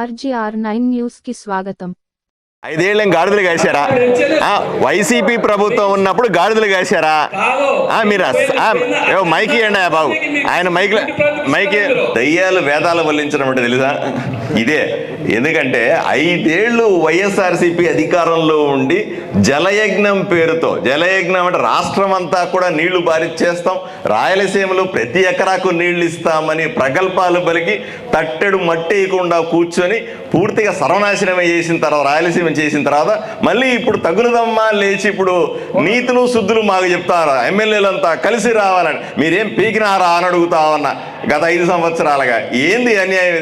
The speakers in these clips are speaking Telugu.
ఆర్జీఆర్ నైన్ న్యూస్ కి స్వాగతం ఐదేళ్ళం గాడిదలు కాశారా? ఆ, వైసీపీ ప్రభుత్వం ఉన్నప్పుడు గాడిదలు కాశారా? ఆ, మీరు మైకి ఆ, ఏవో బాబు. ఆయన మైక్ మైకి దయ్యాలు వేదాలు వల్లించడం అంటే తెలుసా? ఇదే. ఎందుకంటే ఐదేళ్ళు వైఎస్ఆర్సీపీ అధికారంలో ఉండి జలయజ్ఞం పేరుతో జలయజ్ఞం అంటే రాష్ట్రం అంతా కూడా నీళ్ళు బారిచ్చేస్తాం రాయలసీమలో ప్రతి ఎకరాకు నీళ్ళు ఇస్తామని ప్రగల్భాలు పలికి తట్టెడు మట్టేయకుండా కూర్చొని పూర్తిగా సర్వనాశనం చేసిన తర్వాత రాయలసీమ చేసిన తర్వాత మళ్ళీ ఇప్పుడు తగులుదమ్మా లేచి ఇప్పుడు నీతులు శుద్ధులు మాకు చెప్తారా? ఎమ్మెల్యేలంతా కలిసి రావాలని. మీరేం పీకినారా అని అడుగుతా ఉన్నా. గత ఐదు సంవత్సరాలుగా. ఏంది అన్యాయం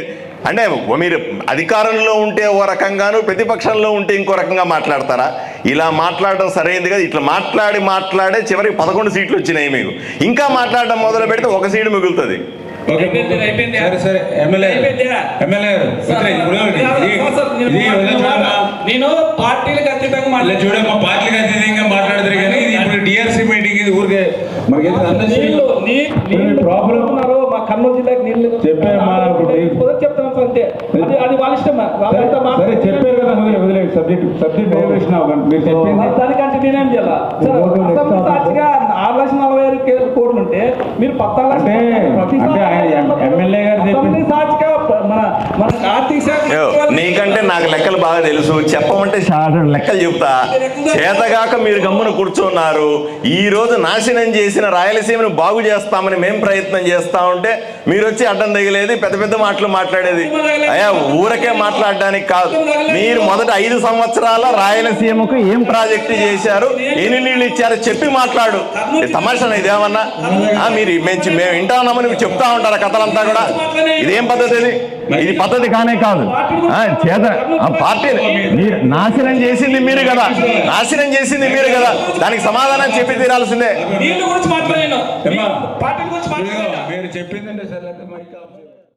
అంటే మీరు అధికారంలో ఉంటే ఓ రకంగాను ప్రతిపక్షంలో ఉంటే ఇంకో రకంగా మాట్లాడతారా? ఇలా మాట్లాడడం సరైనది కదా. ఇట్లా మాట్లాడి మాట్లాడే చివరికి పదకొండు సీట్లు వచ్చినాయి మీకు. ఇంకా మాట్లాడడం మొదలు పెడితే ఒక సీటు మిగులుతుంది. సరే సరే ఎమ్మెల్యే అయిపోయిందా? ఎమ్మెల్యే నేను పార్టీలకు అతీతంగా మాట్లాడు చూడమ్మా పార్టీలకు అతీతంగా మాట్లాడతారు కానీ ఇది ఇప్పుడు డిఆర్సీ మీటింగ్ ఇది ఊరికే మనకి ప్రాబ్లం ఉన్నారు మా కర్నూలు జిల్లాకి నీళ్ళు చెప్పామా, సార్ అంతే. అది అది వాళ్ళ ఇష్టం వాళ్ళంతా సరే చెప్పారు కదా వదిలే వదిలే సబ్జెక్ట్ సబ్జెక్ట్ డైవర్షన్ అవ్వకండి మీరు చెప్పింది. దానికంటే నేనేం చేయాలి? సార్ సాక్షిగా ఆరు లక్షల నలభై ఐదు కే- కోట్లు ఉంటే మీరు పద్నాలుగు అంటే- నీకంటే నాకు లెక్కలు బాగా తెలుసు. చెప్పమంటే లెక్కలు చెప్తా. చేతగాక మీరు గమ్మున కూర్చున్నారు. ఈ రోజు నాశనం చేసిన రాయలసీమను బాగు చేస్తామని మేం ప్రయత్నం చేస్తా ఉంటే మీరు వచ్చి అడ్డం తగిలేది పెద్ద పెద్ద మాటలు మాట్లాడేది. అయ్యా ఊరకే మాట్లాడడానికి కాదు. మీరు మొదట ఐదు సంవత్సరాల రాయలసీమకు ఏం ప్రాజెక్టు చేశారు? ఎన్ని నీళ్ళు ఇచ్చారో? చెప్పి మాట్లాడు. ఇది తమాషా ఇదేమన్నా మీరు మేము మేము వింటా ఉన్నామని చెప్తా ఉంటారు కథలంతా కూడా? ఇదేం పద్ధతి ఇది? ఇది పద్ధతి కానే కాదు. ఆ, చేత ఆ పార్టీ మీరు నాశనం చేసింది మీరు కదా. నాశనం చేసింది మీరు కదా. దానికి సమాధానం చెప్పి తీరాల్సిందే. మీరు చెప్పిందంటే